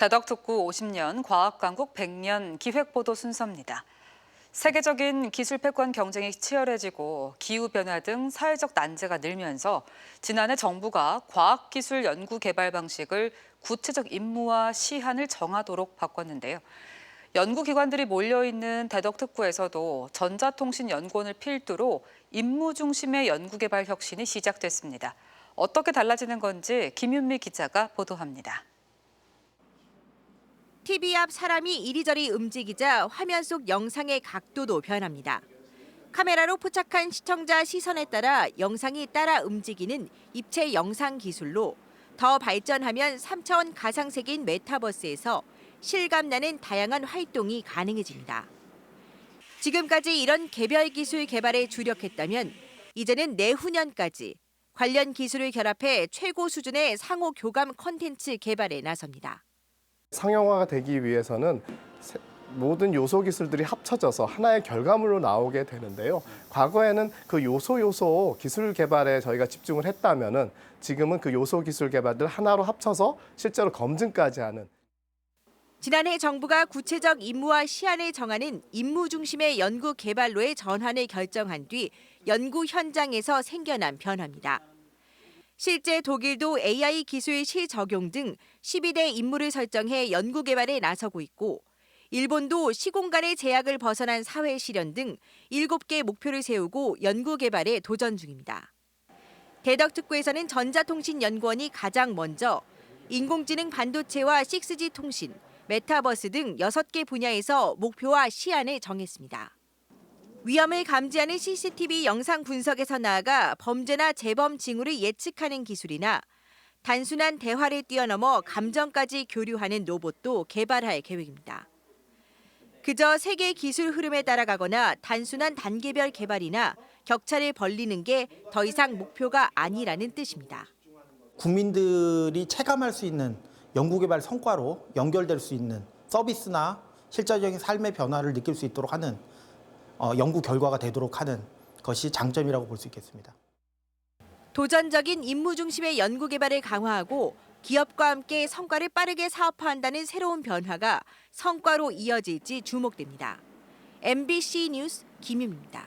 대덕특구 50년, 과학강국 100년 기획보도 순서입니다. 세계적인 기술 패권 경쟁이 치열해지고 기후변화 등 사회적 난제가 늘면서 지난해 정부가 과학기술 연구 개발 방식을 구체적 임무와 시한을 정하도록 바꿨는데요. 연구기관들이 몰려있는 대덕특구에서도 전자통신연구원을 필두로 임무 중심의 연구개발 혁신이 시작됐습니다. 어떻게 달라지는 건지 김윤미 기자가 보도합니다. TV 앞 사람이 이리저리 움직이자 화면 속 영상의 각도도 변합니다. 카메라로 포착한 시청자 시선에 따라 영상이 따라 움직이는 입체 영상 기술로 더 발전하면 3차원 가상세계인 메타버스에서 실감나는 다양한 활동이 가능해집니다. 지금까지 이런 개별 기술 개발에 주력했다면 이제는 내후년까지 관련 기술을 결합해 최고 수준의 상호 교감 콘텐츠 개발에 나섭니다. 상용화가 되기 위해서는 세- 모든 요소 기술들이 합쳐져서 하나의 결과물로 나오게 되는데요. 과거에는 그 요소 요소 기술 개발에 저희가 집중을 했다면은 지금은 그 요소 기술 개발들 하나로 합쳐서 실제로 검증까지 하는 지난해 정부가 구체적 임무와 시한을 정하는 임무 중심의 연구 개발로의 전환을 결정한 뒤 연구 현장에서 생겨난 변화입니다. 실제 독일도 AI 기술 실적용 등 12대 임무를 설정해 연구 개발에 나서고 있고 일본도 시공간의 제약을 벗어난 사회 실현 등 7개 목표를 세우고 연구 개발에 도전 중입니다. 대덕특구에서는 전자통신연구원이 가장 먼저 인공지능 반도체와 6G 통신, 메타버스 등 6개 분야에서 목표와 시안을 정했습니다. 위험을 감지하는 CCTV 영상 분석에서 나아가 범죄나 재범 징후를 예측하는 기술이나 단순한 대화를 뛰어넘어 감정까지 교류하는 로봇도 개발할 계획입니다. 그저 세계 기술 흐름에 따라가거나 단순한 단계별 개발이나 격차를 벌리는 게 더 이상 목표가 아니라는 뜻입니다. 국민들이 체감할 수 있는 연구개발 성과로 연결될 수 있는 서비스나 실질적인 삶의 변화를 느낄 수 있도록 하는 어, 연구 결과가 되도록 하는 것이 장점이라고 볼 수 있겠습니다. 도전적인 임무 중심의 연구 개발을 강화하고 기업과 함께 성과를 빠르게 사업화한다는 새로운 변화가 성과로 이어질지 주목됩니다. MBC 뉴스 김윤입니다.